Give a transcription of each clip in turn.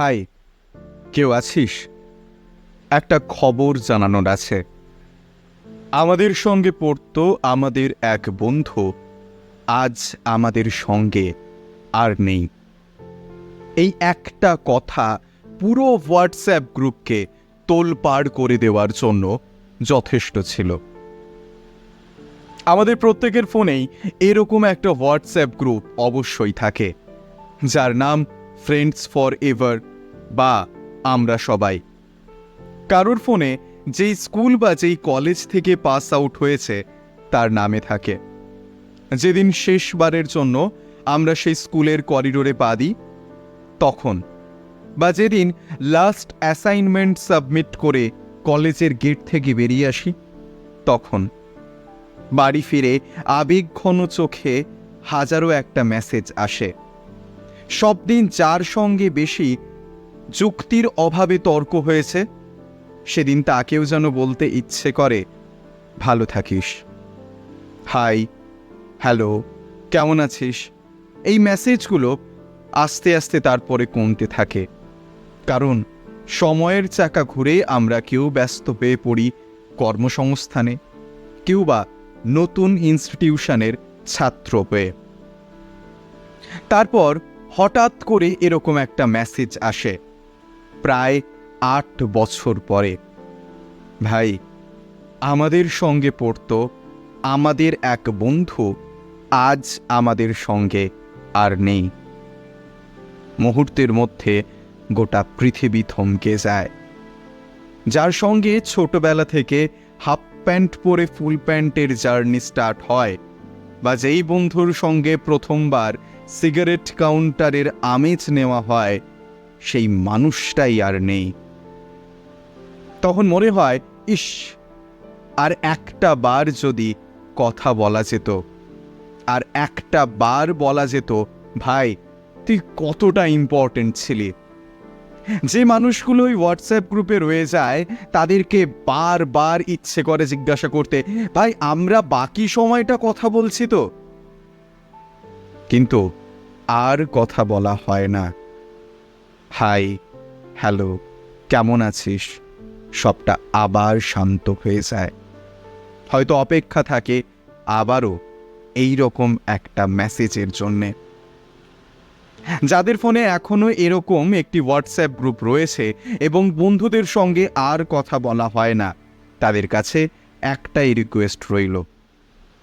High কেউ আছিস? একটা খবর জানানোর আছে। আমাদের সঙ্গে পড়তো আমাদের এক বন্ধু। আজ আমাদের সঙ্গে আর নেই। এই একটা কথা পুরো হোয়াটসঅ্যাপ গ্রুপকে তোলপাড় করে দেওয়ার জন্য যথেষ্ট ছিল। আমাদের প্রত্যেকের ফোনেই এরকম একটা হোয়াটসঅ্যাপ গ্রুপ অবশ্যই থাকে, যার নাম ফ্রেন্ডস ফর এভার বা আমরা সবাই। কারোর ফোনে যেই স্কুল বা যেই কলেজ থেকে পাস আউট হয়েছে, তার নামে থাকে। যেদিন শেষবারের জন্য আমরা সেই স্কুলের করিডোরে পা দিই, তখন। বা যেদিন লাস্ট অ্যাসাইনমেন্ট সাবমিট করে কলেজের গেট থেকে বেরিয়ে আসি, তখন। বাড়ি ফিরে আবেগঘন চোখে হাজারো একটা মেসেজ আসে। সব দিন যার সঙ্গে বেশি যুক্তির অভাবে তর্ক হয়েছে, সেদিন তাকেও যেন বলতে ইচ্ছে করে, ভালো থাকিস। হাই, হ্যালো, কেমন আছিস? এই মেসেজগুলো আস্তে আস্তে তারপরে কমতে থাকে, কারণ সময়ের চাকা ঘুরে আমরা কেউ ব্যস্ত হয়ে পড়ি কর্মসংস্থানে, কেউ বা নতুন ইনস্টিটিউশনের ছাত্র হয়ে। তারপর হঠাৎ করে এরকম একটা মেসেজ আসে প্রায় আট বছর পরে। ভাই, আমাদের সঙ্গে পড়তো আমাদের এক বন্ধু, আজ আমাদের সঙ্গে আর নেই। মুহূর্তের মধ্যে গোটা পৃথিবী থমকে যায়। যার সঙ্গে ছোটবেলা থেকে হাফ প্যান্ট পরে ফুল প্যান্টের জার্নি স্টার্ট হয়, বা যেই বন্ধুর সঙ্গে প্রথমবার সিগারেট কাউন্টারের আমেজ নেওয়া হয় সেই মানুষটাই আর নেই। তখন মনে হয়, ইস, আর একটা বার যদি কথা বলা যেত, আর একটা বার বলা যেত, ভাই, তুই কতটা ইম্পর্টেন্ট ছিলি। যে মানুষগুলো ওই হোয়াটসঅ্যাপ গ্রুপে রয়ে যায়, তাদেরকে বারবার ইচ্ছে করে জিজ্ঞাসা করতে, ভাই, আমরা বাকি সময়টা কথা বলছি তো? কিন্তু আর কথা বলা হয় না। হাই, হ্যালো, কেমন আছিস? সবটা আবার শান্ত হয়ে যায়। হয়তো অপেক্ষা থাকে আবারও এই রকম একটা মেসেজের জন্যে। যাদের ফোনে এখনও এরকম একটি হোয়াটসঅ্যাপ গ্রুপ রয়েছে এবং বন্ধুদের সঙ্গে আর কথা বলা হয় না, তাদের কাছে একটাই রিকোয়েস্ট রইল।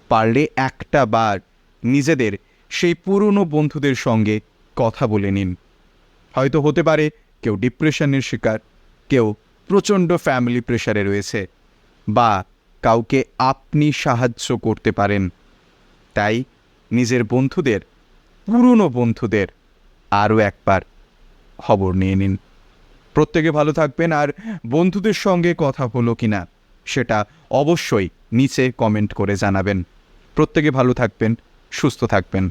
পারলে একটা বার নিজেদের সেই পুরনো বন্ধুদের সঙ্গে কথা বলে নিন। হয়তো হতে পারে কেউ ডিপ্রেশনের শিকার, কেউ প্রচণ্ড ফ্যামিলি প্রেশারে রয়েছে বা কাউকে আপনি সাহায্য করতে পারেন। তাই নিজের বন্ধুদের, পুরনো বন্ধুদের আরও একবার খবর নিয়ে নিন। প্রত্যেকে ভালো থাকবেন আর বন্ধুদের সঙ্গে কথা হলো কিনা সেটা অবশ্যই নিচে কমেন্ট করে জানাবেন। প্রত্যেকে ভালো থাকবেন, সুস্থ থাকবেন।